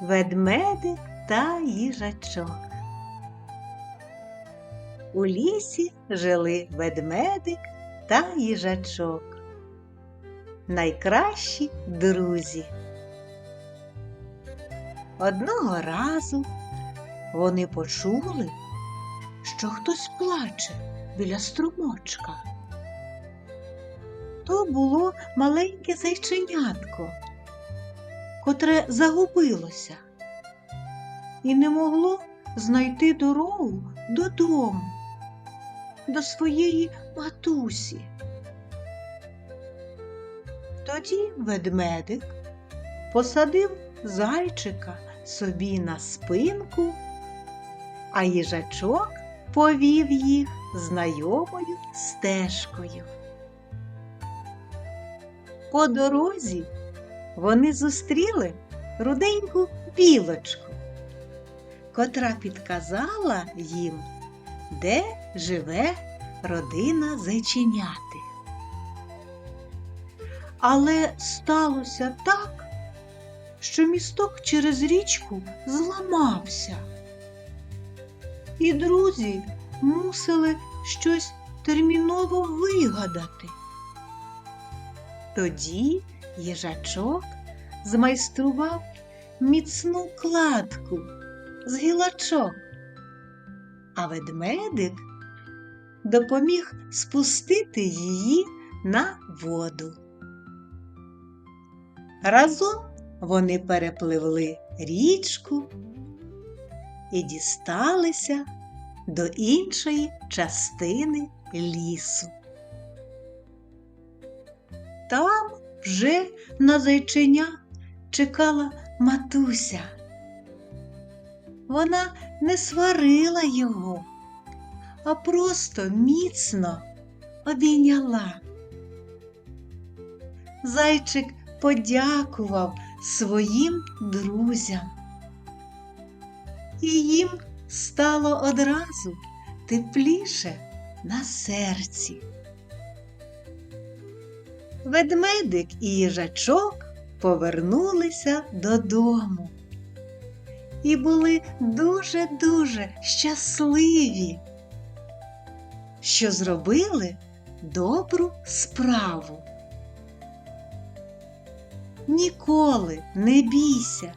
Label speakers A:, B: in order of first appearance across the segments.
A: Ведмедик та їжачок. У лісі жили ведмедик та їжачок. Найкращі друзі. Одного разу вони почули, що хтось плаче біля струмочка. То було маленьке зайченятко, котре загубилося і не могло знайти дорогу додому, до своєї матусі. Тоді ведмедик посадив зайчика собі на спинку, а їжачок повів їх знайомою стежкою. По дорозі вони зустріли руденьку білочку, котра підказала їм, де живе родина зайченяти. Але сталося так, що місток через річку зламався. І друзі мусили щось терміново вигадати. Тоді їжачок змайстрував міцну кладку з гілочок, а ведмедик допоміг спустити її на воду. Разом вони перепливли річку і дісталися до іншої частини лісу. Там вже на зайченя чекала матуся. Вона не сварила його, а просто міцно обійняла. Зайчик подякував своїм друзям. І їм стало одразу тепліше на серці. Ведмедик і їжачок повернулися додому і були дуже-дуже щасливі, що зробили добру справу. Ніколи не бійся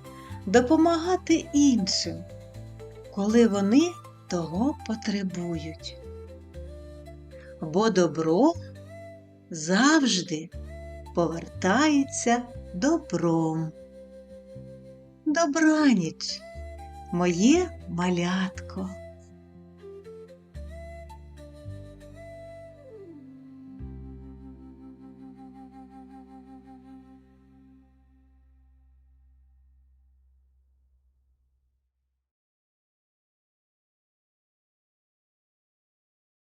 A: допомагати іншим, коли вони того потребують. Бо добро завжди повертається добром. Добраніч, моє малятко.